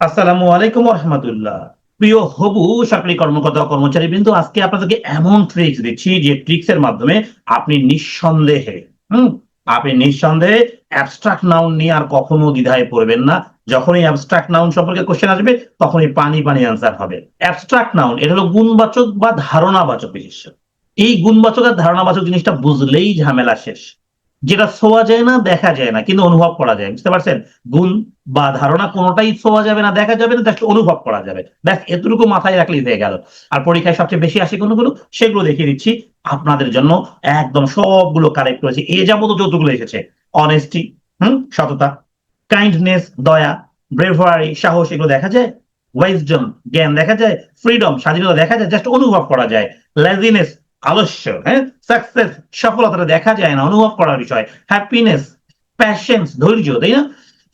আসসালামু আলাইকুম রহমতুল্লাহ প্রিয় হবু সরকারি কর্মকর্তা কর্মচারী বিন্দু আজকে আপনাদেরকে এমন ট্রিক্স দিচ্ছি যে ট্রিক্স এর মাধ্যমে আপনি নিঃসন্দেহে, হুম, আপনি নিঃসন্দেহে অ্যাবস্ট্রাক্ট নাউন নিয়ে আর কখনো দ্বিধায় পড়বেন না। যখনই অ্যাবস্ট্রাক্ট নাউন সম্পর্কে কোশ্চেন আসবে, তখনই পানি পানি আনসার হবে। অ্যাবস্ট্রাক্ট নাউন এটা হলো গুণবাচক বা ধারণাবাচক বিশেষ এই গুণবাচক আর ধারণাবাচক জিনিসটা বুঝলেই ঝামেলা শেষ। যেটা ছোঁয়া যায় না, দেখা যায় না, কিন্তু অনুভব করা যায়। বুঝতে পারছেন? গুণ বা ধারণা কোনোটাই ছোঁয়া যাবে না, দেখা যাবে না অনুভব করা যাবে। ব্যাস, এতটুকু মাথায় রাখলেই হয়ে গেল। আর পরীক্ষায় সবচেয়ে বেশি আসে কোনগুলো? সেগুলো দেখিয়ে দিচ্ছি আপনাদের জন্য। একদম সবগুলো কারেক্ট করেছি। এ যাবত যতগুলো এসেছে অনেস্টি হুম, সততা কাইন্ডনেস দয়া ব্রেভারি সাহস, এগুলো দেখা যায়? ওয়াইজডম জ্ঞান দেখা যায়? ফ্রিডম স্বাধীনতা দেখা যায়? জাস্ট অনুভব করা যায়। লেজিনেস আলস্য হ্যাঁ? সাকসেস সফলতাটা দেখা যায় না, অনুভব করার বিষয়। হ্যাপিনেস প্যাশেন্স ধৈর্য, তাই না?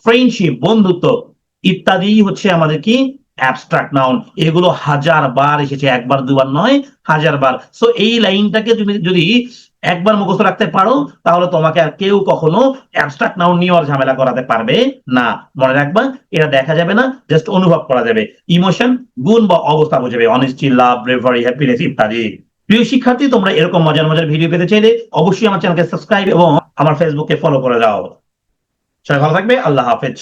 ফ্রেন্ডশিপ বন্ধুত্ব, ইত্যাদি হচ্ছে আমাদের কি? অ্যাবস্ট্রাক্ট নাউন এগুলো হাজার বার এসেছে, একবার, দুবার নয়, হাজার বার। সো এই লাইনটাকে তুমি যদি একবার মুখস্থ রাখতে পারো, তাহলে তোমাকে আর কেউ কখনো অ্যাবস্ট্রাক্ট নাউন নিয়ে ঝামেলা করাতে পারবে না। মনে রাখবা, এটা দেখা যাবে না জাস্ট অনুভব করা যাবে। ইমোশন গুণ বা অবস্থা বোঝাবে। অনেস্টি লাভ ব্রেভারি হ্যাপিনেস ইত্যাদি। প্রিয় শিক্ষার্থী, তোমরা এরকম মজার মজার ভিডিও পেতে চাইলে অবশ্যই আমার চ্যানেলকে সাবস্ক্রাইব এবং আমার ফেসবুকে ফলো করে দাও। সবাই ভালো থাকবে, আল্লাহ হাফেজ।